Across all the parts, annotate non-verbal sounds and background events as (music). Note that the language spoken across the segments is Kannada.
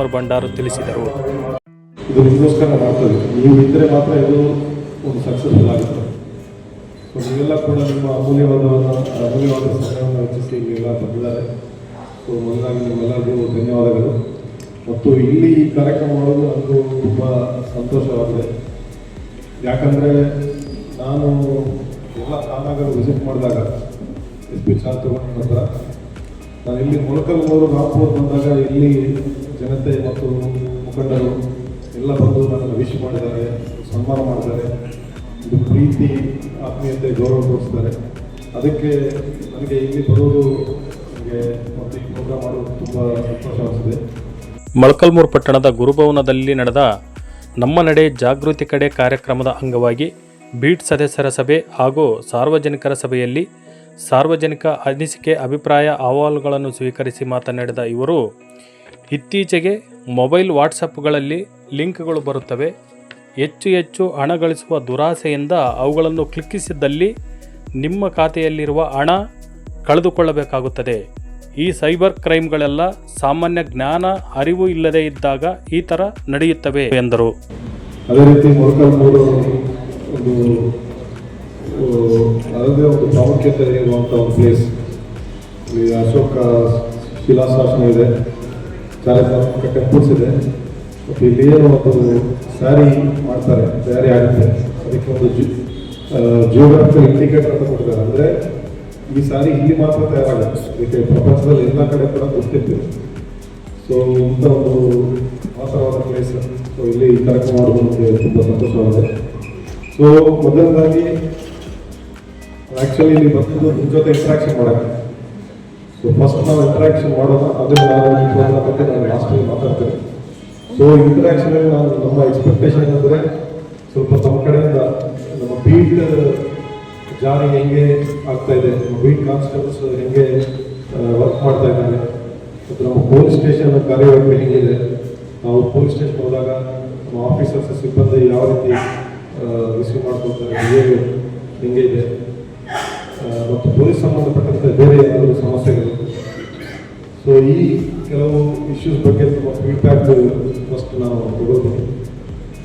ರಾಜ್ಕುಮಾರ್ ಭಂಡಾರು ತಿಳಿಸಿದರು. ಇದು ನಿಮಗೋಸ್ಕರ ಮಾಡ್ತದೆ ನೀವು ಇದ್ದರೆ ಮಾತ್ರ ಇದು ಒಂದು ಸಕ್ಸಸ್ಫುಲ್ ಆಗುತ್ತೆ. ಸೊ ನೀವೆಲ್ಲ ಕೂಡ ನಿಮ್ಮ ಅಮೂಲ್ಯವಾದ ಅಮೂಲ್ಯವಾದ ಸಮಯವನ್ನು ಹೆಚ್ಚಿಸಿ ಇಲ್ಲೆಲ್ಲ ಬಂದಿದ್ದಾರೆ. ಸೊ ಮೊದಲಾಗಿ ನಿಮ್ಮೆಲ್ಲರಿಗೂ ಧನ್ಯವಾದಗಳು. ಮತ್ತು ಇಲ್ಲಿ ಈ ಕಾರ್ಯಕ್ರಮ ಮಾಡೋದು ನನಗೂ ತುಂಬ ಸಂತೋಷವಾಗಿದೆ. ಯಾಕಂದರೆ ನಾನು ಎಲ್ಲ ತಾಣಗಳು ವಿಸಿಟ್ ಮಾಡಿದಾಗ, ಎಸ್ ಪಿ ಚಾರ್ ತಗೊಂಡ ನಾನು ಇಲ್ಲಿ ಮೊಳಕಲ್ಮೂರು ರಾಂಪುರ್ ಬಂದಾಗ ಇಲ್ಲಿ ಜನತೆ ಮತ್ತು ಮುಖಂಡರು ಎಲ್ಲ ಬಂದು ನನ್ನನ್ನು ವಿಶ್ ಮಾಡಿದ್ದಾರೆ, ಸನ್ಮಾನ ಮಾಡಿದ್ದಾರೆ. ಇದು ಪ್ರೀತಿ, ಆತ್ಮೀಯತೆ, ಗೌರವ ತೋರಿಸ್ತಾರೆ. ಅದಕ್ಕೆ ನನಗೆ ಇಲ್ಲಿ ಬರೋದು ನನಗೆ ಮತ್ತು ಈ ಪ್ರೋಗ್ರಾಮ್ ಮಾಡೋದು ತುಂಬ ಸಂತೋಷ ಅನಿಸಿದೆ ಮೊಳಕಲ್ಮೂರು ಪಟ್ಟಣದ ಗುರುಭವನದಲ್ಲಿ ನಡೆದ ನಮ್ಮ ನಡೆ ಜಾಗೃತಿ ಕಡೆ ಕಾರ್ಯಕ್ರಮದ ಅಂಗವಾಗಿ ಬೀಟ್ ಸದಸ್ಯರ ಸಭೆ ಹಾಗೂ ಸಾರ್ವಜನಿಕರ ಸಭೆಯಲ್ಲಿ ಸಾರ್ವಜನಿಕ ಅನಿಸಿಕೆ ಅಭಿಪ್ರಾಯ ಅಹವಾಲುಗಳನ್ನು ಸ್ವೀಕರಿಸಿ ಮಾತನಾಡಿದ ಇವರು, ಇತ್ತೀಚೆಗೆ ಮೊಬೈಲ್ ವಾಟ್ಸಪ್ಗಳಲ್ಲಿ ಲಿಂಕ್ಗಳು ಬರುತ್ತವೆ. ಹೆಚ್ಚು ಹೆಚ್ಚು ಹಣ ಗಳಿಸುವ ದುರಾಸೆಯಿಂದ ಅವುಗಳನ್ನು ಕ್ಲಿಕ್ಕಿಸಿದ್ದಲ್ಲಿ ನಿಮ್ಮ ಖಾತೆಯಲ್ಲಿರುವ ಹಣ ಕಳೆದುಕೊಳ್ಳಬೇಕಾಗುತ್ತದೆ. ಈ ಸೈಬರ್ ಕ್ರೈಮ್ಗಳೆಲ್ಲ ಸಾಮಾನ್ಯ ಜ್ಞಾನ, ಅರಿವು ಇಲ್ಲದೇ ಇದ್ದಾಗ ಈ ಥರ ನಡೆಯುತ್ತವೆ, ಎಂದರು. ಅದೇ ರೀತಿ ಅದರದೇ ಒಂದು ಪ್ರಾಮುಖ್ಯತೆ ಇರುವಂಥ ಒಂದು ಪ್ಲೇಸ್ ಈ ಅಶೋಕ ಶಿಲಾಶಾಸನ ಇದೆ. ಚಾರಿತ್ರಾತ್ಮಕ ಟೆಂಪಲ್ಸ್ ಇದೆ ಮತ್ತು ಇಲ್ಲಿಯೇ ಒಂದು ಸ್ಯಾರಿ ಮಾಡ್ತಾರೆ ತಯಾರಿ ಆಗುತ್ತೆ ಅದಕ್ಕೆ ಒಂದು ಜಿ ಜಿಯೋಗ್ರಾಫಿಕಲ್ ಇಂಡಿಕೇಟರ್ ಅಂತ ಕೊಡ್ತಾರೆ. ಅಂದರೆ ಈ ಸಾರಿ ಇಲ್ಲಿ ಮಾತ್ರ ತಯಾರಾಗುತ್ತೆ. ಇದಕ್ಕೆ ಪ್ರಪಂಚದಲ್ಲಿ ಎಲ್ಲ ಕಡೆ ಕೂಡ ಗೊತ್ತಿರ್ತೀವಿ ಸೊ ಇಂಥ ಒಂದು ಮಾತ್ರವಾದ ಪ್ಲೇಸ್ ಸೊ ಇಲ್ಲಿ ಈ ಕಾರ್ಯಕ್ರಮ ಮಾಡೋದು ನನಗೆ ತುಂಬ ಸಂತೋಷವಾಗಿದೆ. ಸೊ ಮೊದಲನೇದಾಗಿ ಆ್ಯಕ್ಚುಲಿ ಇಲ್ಲಿ ಬಂದಿದ್ದು ನಿಮ್ಮ ಜೊತೆ ಇಂಟ್ರಾಕ್ಷನ್ ಮಾಡೋಕ್ಕೆ ಸೊ ಫಸ್ಟ್ ನಾವು ಇಂಟ್ರಾಕ್ಷನ್ ಮಾಡೋಣ ಅದನ್ನು ನಾನು ಬಗ್ಗೆ ನಾನು ಲಾಸ್ಟಲ್ಲಿ ಮಾತಾಡ್ತೀನಿ. ಸೊ ಇಂಟ್ರಾಕ್ಷನಲ್ಲಿ ನಾನು ನಮ್ಮ ಎಕ್ಸ್ಪೆಕ್ಟೇಷನ್ ಅಂದರೆ ಸ್ವಲ್ಪ ತಮ್ಮ ಕಡೆಯಿಂದ ನಮ್ಮ ಬೀಟ್ ಜಾರಿ ಹೆಂಗೆ ಆಗ್ತಾ ಇದೆ, ನಮ್ಮ ಬೀಟ್ ಕಾನ್ಸ್ಟೇಬಲ್ಸ್ ಹೆಂಗೆ ವರ್ಕ್ ಮಾಡ್ತಾ ಇದ್ದಾರೆ. ಮತ್ತು ನಮ್ಮ ಪೊಲೀಸ್ ಸ್ಟೇಷನ್ ಕಾರ್ಯವೈಖರಿ ಹೆಂಗಿದೆ, ನಾವು ಪೊಲೀಸ್ ಸ್ಟೇಷನ್ ಹೋದಾಗ ನಮ್ಮ ಆಫೀಸರ್ಸ್ ಸಿಬ್ಬಂದಿ ಯಾವ ರೀತಿ ರಿಸೀವ್ ಮಾಡ್ಕೊಳ್ತಾರೆ, ಹೇಗೆ, ಹೆಂಗೆ ಇದೆ. ಮತ್ತು ಪೊಲೀಸ್ ಸಂಬಂಧಪಟ್ಟಂತೆ ಬೇರೆ ಏನಾದರೂ ಸಮಸ್ಯೆಗಳು ಸೊ ಈ ಕೆಲವು ಇಶ್ಯೂಸ್ ಬಗ್ಗೆ ತುಂಬ ಫೀಡ್ಬ್ಯಾಕ್ ಫಸ್ಟ್ ನಾವು ತಗೊಳ್ಬೇಕು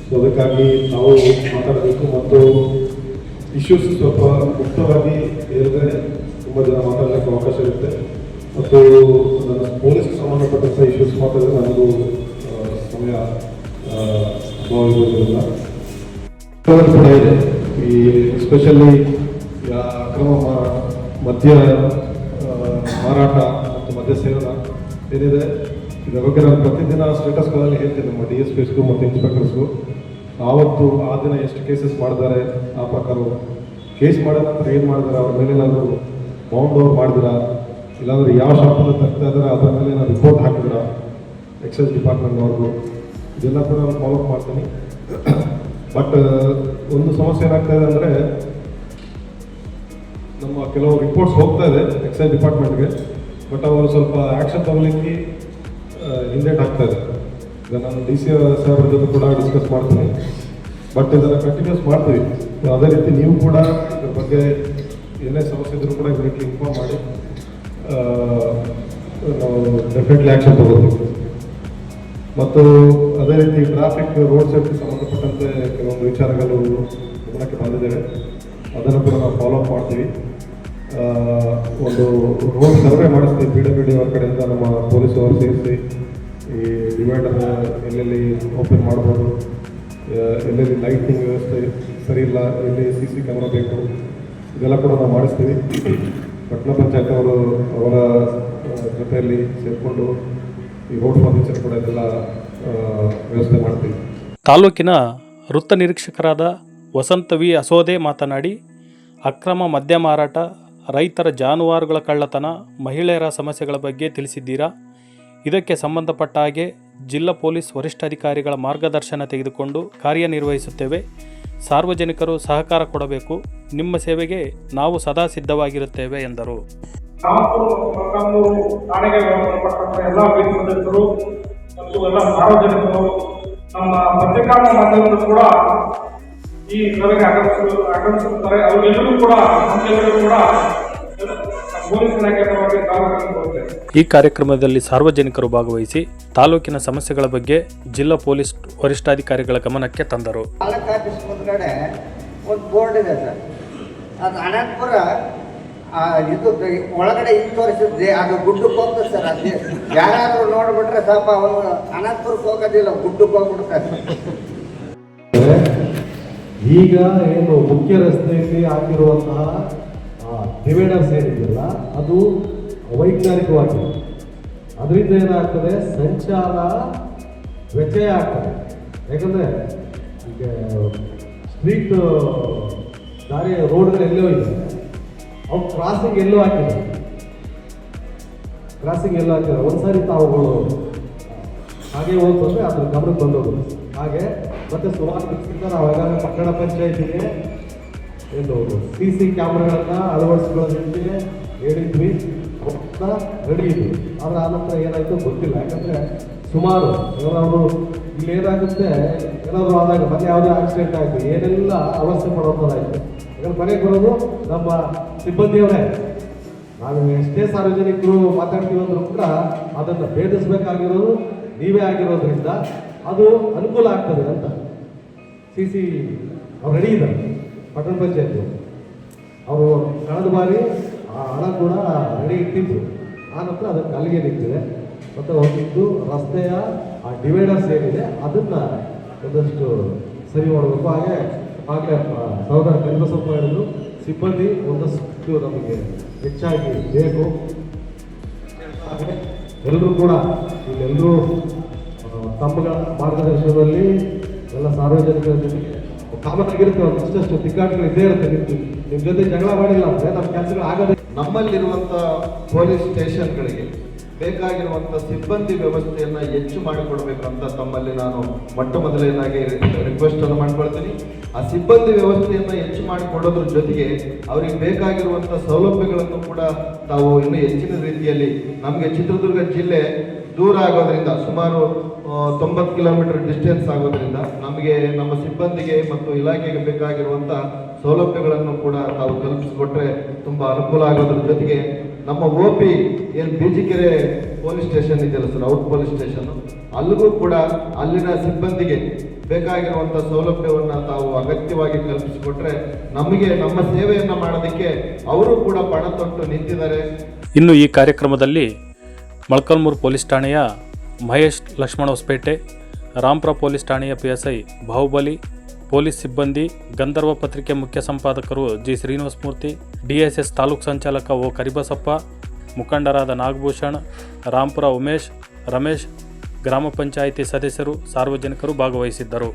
ಸೊ ಅದಕ್ಕಾಗಿ ನಾವು ಮಾತಾಡಬೇಕು ಮತ್ತು ಇಶ್ಯೂಸ್ ಸ್ವಲ್ಪ ಮುಕ್ತವಾಗಿ ಹೇಳಿದ್ರೆ ತುಂಬ ಜನ ಮಾತಾಡಲಿಕ್ಕೆ ಅವಕಾಶ ಇರುತ್ತೆ. ಮತ್ತು ನನ್ನ ಪೊಲೀಸ್ ಸಂಬಂಧಪಟ್ಟಂಥ ಇಶ್ಯೂಸ್ ಮಾತಾಡಿದ್ರೆ ನನಗೂ ಸಮಯ ಅಭಾವ ಇರೋದ್ರಿಂದ ಕೂಡ ಇದೆ ಈ ಎಸ್ಪೆಷಲಿ ಅಕ್ರಮ ಮದ್ಯ ಮಾರಾಟ ಮತ್ತು ಮದ್ಯ ಸೇವನ ಏನಿದೆ ಇದರ ಬಗ್ಗೆ ನಾನು ಪ್ರತಿದಿನ ಸ್ಟೇಟಸ್ಗಳಲ್ಲಿ ಹೇಳ್ತೀನಿ ನಮ್ಮ ಡಿ ಎಸ್ ಪಿಸ್ಗೂ ಮತ್ತು ಇನ್ಸ್ಪೆಕ್ಟರ್ಸ್ಗೂ ಆವತ್ತು ಆ ದಿನ ಎಷ್ಟು ಕೇಸಸ್ ಮಾಡಿದ್ದಾರೆ ಆ ಪ್ರಕಾರ ಕೇಸ್ ಮಾಡೋ ನಂತರ ಏನು ಮಾಡಿದಾರೆ ಅವ್ರ ಮೇಲೆ ಏನಾದರೂ ಬೌಂಡ್ ಓವರ್ ಮಾಡಿದಿರಾ ಇಲ್ಲಾಂದ್ರೆ ಯಾವ ಶಾಪನ್ನು ತಗ್ತಾ ಇದ್ದಾರೆ, ಅದರ ಮೇಲೆ ನಾನು ರಿಪೋರ್ಟ್ ಹಾಕಿದಿರಾ ಎಕ್ಸೈಸ್ ಡಿಪಾರ್ಟ್ಮೆಂಟ್ನವ್ರಿಗೂ ಇದೆಲ್ಲ ಕೂಡ ನಾನು ಫಾಲೋ ಅಪ್ ಮಾಡ್ತೀನಿ. (coughs) ಬಟ್ ಒಂದು ಸಮಸ್ಯೆ ಏನಾಗ್ತಾ ಇದೆ ಅಂದರೆ ನಮ್ಮ ಕೆಲವು ರಿಪೋರ್ಟ್ಸ್ ಹೋಗ್ತಾ ಇದೆ ಎಕ್ಸೈಸ್ ಡಿಪಾರ್ಟ್ಮೆಂಟ್ಗೆ ಬಟ್ ಅವರು ಸ್ವಲ್ಪ ಆ್ಯಕ್ಷನ್ ತಗೊಳ್ಳಿಕ್ಕೆ ಹಿಂದೇಟ್ ಆಗ್ತಾ ಇದೆ. ಈಗ ನಾನು ಡಿ ಸಿ ಸಾಹೇಬ್ರ ಜೊತೆ ಕೂಡ ಡಿಸ್ಕಸ್ ಮಾಡ್ತೀನಿ. ಬಟ್ ಇದನ್ನು ಕಂಟಿನ್ಯೂಸ್ ಮಾಡ್ತೀವಿ. ಅದೇ ರೀತಿ ನೀವು ಕೂಡ ಇದ್ರ ಬಗ್ಗೆ ಏನೇ ಸಮಸ್ಯೆ ಇದ್ರೂ ಕೂಡ ಇದಕ್ಕೆ ಇನ್ಫಾರ್ಮ್ ಮಾಡಿ. ನಾವು ಡೆಫಿನೆಟ್ಲಿ ಆ್ಯಕ್ಷನ್ ತಗೋತೀವಿ. ಮತ್ತು ಅದೇ ರೀತಿ ಟ್ರಾಫಿಕ್ ರೋಡ್ ಸೇಫ್ಟಿ ಸಂಬಂಧಪಟ್ಟಂತೆ ಕೆಲವೊಂದು ವಿಚಾರಗಳು ಗಮನಕ್ಕೆ ಬಂದಿದ್ದೇವೆ. ಅದನ್ನು ಕೂಡ ನಾವು ಫಾಲೋ ಅಪ್ ಮಾಡ್ತೀವಿ. ಒಂದು ರೋಡ್ ಸರ್ವೆ ಮಾಡಿಸ್ತೀವಿ. ಪಿ ಡಬ್ಲ್ಯೂ ಡಿ ಅವ್ರ ಕಡೆಯಿಂದ ನಮ್ಮ ಪೊಲೀಸ್ ಅವರು ಸೇರಿಸಿ ಈ ಡಿವೈಡರ್ ಎಲ್ಲೆಲ್ಲಿ ಓಪನ್ ಮಾಡ್ಬೋದು. ಎಲ್ಲೆಲ್ಲಿ ಲೈಟಿಂಗ್ ವ್ಯವಸ್ಥೆ ಸರಿ ಇಲ್ಲ, ಎಲ್ಲಿ ಸಿ ಸಿ ಕ್ಯಾಮ್ರಾ ಬೇಕು, ಇದೆಲ್ಲ ಕೂಡ ನಾವು ಮಾಡಿಸ್ತೀವಿ. ಪಟ್ಟಣ ಪಂಚಾಯತ್ ಅವರು ಅವರ ಜೊತೆಯಲ್ಲಿ ಸೇರಿಕೊಂಡು ಈ ರೋಡ್ ಫರ್ನಿಚರ್ ಕೂಡ ಇದೆಲ್ಲ ವ್ಯವಸ್ಥೆ ಮಾಡ್ತೀವಿ. ತಾಲೂಕಿನ ವೃತ್ತ ನಿರೀಕ್ಷಕರಾದ ವಸಂತ ವಿ ಅಸೋದೆ ಮಾತನಾಡಿ, ಅಕ್ರಮ ಮದ್ಯ ಮಾರಾಟ ರೈತರ ಜಾನುವಾರುಗಳ ಕಳ್ಳತನ ಮಹಿಳೆಯರ ಸಮಸ್ಯೆಗಳ ಬಗ್ಗೆ ತಿಳಿಸಿದ್ದೀರಾ? ಇದಕ್ಕೆ ಸಂಬಂಧಪಟ್ಟ ಹಾಗೆ ಜಿಲ್ಲಾ ಪೊಲೀಸ್ ವರಿಷ್ಠಾಧಿಕಾರಿಗಳ ಮಾರ್ಗದರ್ಶನ ತೆಗೆದುಕೊಂಡು ಕಾರ್ಯನಿರ್ವಹಿಸುತ್ತೇವೆ. ಸಾರ್ವಜನಿಕರು ಸಹಕಾರ ಕೊಡಬೇಕು. ನಿಮ್ಮ ಸೇವೆಗೆ ನಾವು ಸದಾ ಸಿದ್ಧವಾಗಿರುತ್ತೇವೆ ಎಂದರು. ಸಾರ್ವಜನಿಕರು ನಮ್ಮ ಪತ್ರಿಕಾ ಕೂಡ ಈ ಸಭೆಗೆ ಆಗಮಿಸ ಆಗಮಿಸುತ್ತಾರೆ. ಅವರೆಲ್ಲರೂ ಕೂಡ ನಮ್ಮೆಲ್ಲರೂ ಕೂಡ ಈ ಕಾರ್ಯಕ್ರಮದಲ್ಲಿ ಸಾರ್ವಜನಿಕರು ಭಾಗವಹಿಸಿ ತಾಲೂಕಿನ ಸಮಸ್ಯೆಗಳ ಬಗ್ಗೆ ಜಿಲ್ಲಾ ಪೊಲೀಸ್ ವರಿಷ್ಠಾಧಿಕಾರಿಗಳ ಗಮನಕ್ಕೆ ತಂದರು. ತಾಲೂಕು ಆಫೀಸ್ ಮುಂದ್ಗಡೆ ಒಂದು ಬೋರ್ಡ್ ಇದೆ ಸರ್. ಅದು ಅನಂತಪುರ ಆ, ಇದು ಒಳಗಡೆ ಇಲ್ಲಿ ತೋರಿಸಿದ್ದೆ ಅದು ಗುಡ್ಡಕ್ಕೆ ಹೋಗ್ತದೆ ಸರ್. ಅದೇ ಯಾರಾದ್ರೂ ನೋಡ್ಬಿಟ್ರೆ ಸ್ವಲ್ಪ ಅವನು ಅನಂತಪುರಕ್ಕೆ ಹೋಗೋದಿಲ್ಲ ಗುಡ್ಡಕ್ಕೆ ಹೋಗ್ಬಿಡ್ತಾರೆ ಈಗ ಏನು ಮುಖ್ಯ ರಸ್ತೆಯಲ್ಲಿ ಹಾಕಿರುವಂತಹ ಡಿವೈಡರ್ಸ್ ಏನಿದೆಯಲ್ಲ ಅದು ವೈಜ್ಞಾನಿಕವಾಗಿದೆ. ಅದರಿಂದ ಏನಾಗ್ತದೆ? ಸಂಚಾರ ವ್ಯತ್ಯಯ ಆಗ್ತದೆ. ಯಾಕಂದ್ರೆ, ಈಗ ಸ್ಟ್ರೀಟ್ ದಾರಿ ರೋಡ್ಗಳು ಎಲ್ಲೋ ಇದೆ. ಅವು ಕ್ರಾಸಿಂಗ್ ಎಲ್ಲೋ ಹಾಕಿದ್ದಾರೆ ಕ್ರಾಸಿಂಗ್ ಎಲ್ಲೋ ಹಾಕಿದ್ದಾರೆ ಒಂದ್ಸಾರಿ ತಾವುಗಳು ಹಾಗೆ ಹೋಗ್ತಂದ್ರೆ ಅದ್ರ ಗಮನಕ್ಕೆ ಬಂದೋದು ಹಾಗೆ ಮತ್ತೆ ಸುಮಾರು ದಿವಸದಿಂದ ನಾವೆಲ್ಲ ಪಟ್ಟಣ ಪಂಚಾಯತಿಗೆ ಏನು ಸಿ ಸಿ ಕ್ಯಾಮ್ರಾಗಳನ್ನ ಅಳವಡಿಸ್ಕೊಳ್ಳೋದಕ್ಕೆ ಹೇಳಿದ್ವಿ. ರೆಡಿ ಇದ್ವಿ. ಆದ್ರೆ ಆ ನಂತರ ಏನಾಯ್ತು ಗೊತ್ತಿಲ್ಲ. ಯಾಕಂದ್ರೆ ಸುಮಾರು ಏನಾದ್ರು ಇಲ್ಲಿ ಏನಾಗುತ್ತೆ, ಏನಾದರೂ ಆದಾಗ ಮತ್ತೆ ಯಾವುದೇ ಆಕ್ಸಿಡೆಂಟ್ ಆಯ್ತು, ಏನೆಲ್ಲ ಅವಸ್ಥೆ ಪಡುವಂಥದ್ದಾಯ್ತು. ಯಾಕಂದ್ರೆ ಮನೆಗೆ ಬರೋದು ನಮ್ಮ ಸಿಬ್ಬಂದಿಯವರೇ. ನಾವು ಎಷ್ಟೇ ಸಾರ್ವಜನಿಕರು ಮಾತಾಡ್ತೀವಿ ಕೂಡ ಅದನ್ನು ಭೇದಿಸಬೇಕಾಗಿರೋದು ನೀವೇ ಆಗಿರೋದ್ರಿಂದ ಅದು ಅನುಕೂಲ ಆಗ್ತದೆ ಅಂತ. ಸಿ ಸಿ ಅವ್ರು ರೆಡಿ ಇದ್ದಾರೆ, ಪಟ್ಟಣ ಪಂಚಾಯತ್ ಅವರು ಕಳೆದ ಬಾರಿ ಆ ಹಣ ಕೂಡ ರೆಡಿ ಇಟ್ಟಿದ್ರು. ಆ ನಂತರ ಅದಕ್ಕೆ ಅಲ್ಲಿಗೆ ನಿಂತಿದೆ. ಮತ್ತು ಹೋಗಿದ್ದು ರಸ್ತೆಯ ಆ ಡಿವೈಡರ್ಸ್ ಏನಿದೆ, ಅದನ್ನು ಒಂದಷ್ಟು ಸರಿ ಮಾಡಬೇಕು. ಹಾಗೆ ಹಾಗೆ ಸಹೋದರ ಕಲಿಬಸಪ್ಪ ಹೇಳಿದ್ರು, ಸಿಬ್ಬಂದಿ ಒಂದಷ್ಟು ನಮಗೆ ಹೆಚ್ಚಾಗಿ ಬೇಕು. ಎಲ್ಲರೂ ಕೂಡ ಇಲ್ಲೆಲ್ಲರೂ ತಮ್ಮ ಮಾರ್ಗದರ್ಶನದಲ್ಲಿ ಎಲ್ಲ ಸಾರ್ವಜನಿಕರ ಜೊತೆಗೆ ಕಾಮನ್ ಆಗಿರುತ್ತೆ ಒಂದು ಇಷ್ಟಷ್ಟು ತಿಕ್ಕಾಟಗಳು ಇದ್ದೇ ಇರುತ್ತೆ. ನಿಮ್ಗೆ ನಿಮ್ ಜೊತೆ ಜಗಳ ಮಾಡಿಲ್ಲ ಅಂದರೆ ನಮ್ಮ ಕೆಲಸಗಳು ಆಗದೆ ನಮ್ಮಲ್ಲಿರುವಂಥ ಪೊಲೀಸ್ ಸ್ಟೇಷನ್ಗಳಿಗೆ ಬೇಕಾಗಿರುವಂಥ ಸಿಬ್ಬಂದಿ ವ್ಯವಸ್ಥೆಯನ್ನು ಹೆಚ್ಚು ಮಾಡಿಕೊಡ್ಬೇಕಂತ ತಮ್ಮಲ್ಲಿ ನಾನು ಮೊಟ್ಟ ಮೊದಲನೇದಾಗಿ ರಿಕ್ವೆಸ್ಟ್ ಅನ್ನು ಮಾಡ್ಕೊಳ್ತೀನಿ. ಆ ಸಿಬ್ಬಂದಿ ವ್ಯವಸ್ಥೆಯನ್ನು ಹೆಚ್ಚು ಮಾಡಿಕೊಡೋದ್ರ ಜೊತೆಗೆ ಅವರಿಗೆ ಬೇಕಾಗಿರುವಂಥ ಸೌಲಭ್ಯಗಳನ್ನು ಕೂಡ ತಾವು ಇನ್ನೂ ಹೆಚ್ಚಿನ ರೀತಿಯಲ್ಲಿ ನಮಗೆ ಚಿತ್ರದುರ್ಗ ಜಿಲ್ಲೆ ದೂರ ಆಗೋದ್ರಿಂದ, ಸುಮಾರು ತೊಂಬತ್ತು ಕಿಲೋಮೀಟರ್ ಡಿಸ್ಟೆನ್ಸ್ ಆಗೋದ್ರಿಂದ ನಮಗೆ ನಮ್ಮ ಸಿಬ್ಬಂದಿಗೆ ಮತ್ತು ಇಲಾಖೆಗೆ ಬೇಕಾಗಿರುವಂಥ ಸೌಲಭ್ಯಗಳನ್ನು ಕೂಡ ತಾವು ಕಲ್ಪಿಸಿಕೊಟ್ರೆ ತುಂಬ ಅನುಕೂಲ ಆಗೋದ್ರ ಜೊತೆಗೆ ನಮ್ಮ ಒ ಪಿ ಏನು ಬೀಜಿಕೆರೆ ಪೊಲೀಸ್ ಸ್ಟೇಷನ್ ಇದೆಯಲ್ಲ ಸರ್, ಔಟ್ ಪೊಲೀಸ್ ಸ್ಟೇಷನ್, ಅಲ್ಲಿಗೂ ಕೂಡ ಅಲ್ಲಿನ ಸಿಬ್ಬಂದಿಗೆ ಬೇಕಾಗಿರುವಂಥ ಸೌಲಭ್ಯವನ್ನು ತಾವು ಅಗತ್ಯವಾಗಿ ಕಲ್ಪಿಸಿಕೊಟ್ರೆ ನಮಗೆ ನಮ್ಮ ಸೇವೆಯನ್ನು ಮಾಡೋದಕ್ಕೆ ಅವರು ಕೂಡ ಪಣ ತೊಟ್ಟು ನಿಂತಿದ್ದಾರೆ. ಇನ್ನು ಈ ಕಾರ್ಯಕ್ರಮದಲ್ಲಿ ಮೊಳಕಲ್ಮೂರು ಪೊಲೀಸ್ ಠಾಣೆಯ ಮಹೇಶ್ ಲಕ್ಷ್ಮಣ ಹೊಸಪೇಟೆ ರಾಂಪುರ ಪೊಲೀಸ್ ಠಾಣೆಯ P S I Bahubali, police ಸಿಬ್ಬಂದಿ, ಗಂಧರ್ವ ಪತ್ರಿಕೆ ಮುಖ್ಯ ಸಂಪಾದಕರು ಜಿ ಶ್ರೀನಿವಾಸಮೂರ್ತಿ, ಡಿಎಸ್ಎಸ್ ತಾಲೂಕು ಸಂಚಾಲಕ ಓ ಕರಿಬಸಪ್ಪ, ಮುಖಂಡರಾದ ನಾಗಭೂಷಣ್ ರಾಂಪುರ ಉಮೇಶ್, ರಮೇಶ್, ಗ್ರಾಮ ಪಂಚಾಯಿತಿ ಸದಸ್ಯರು, ಸಾರ್ವಜನಿಕರು ಭಾಗವಹಿಸಿದ್ದರು.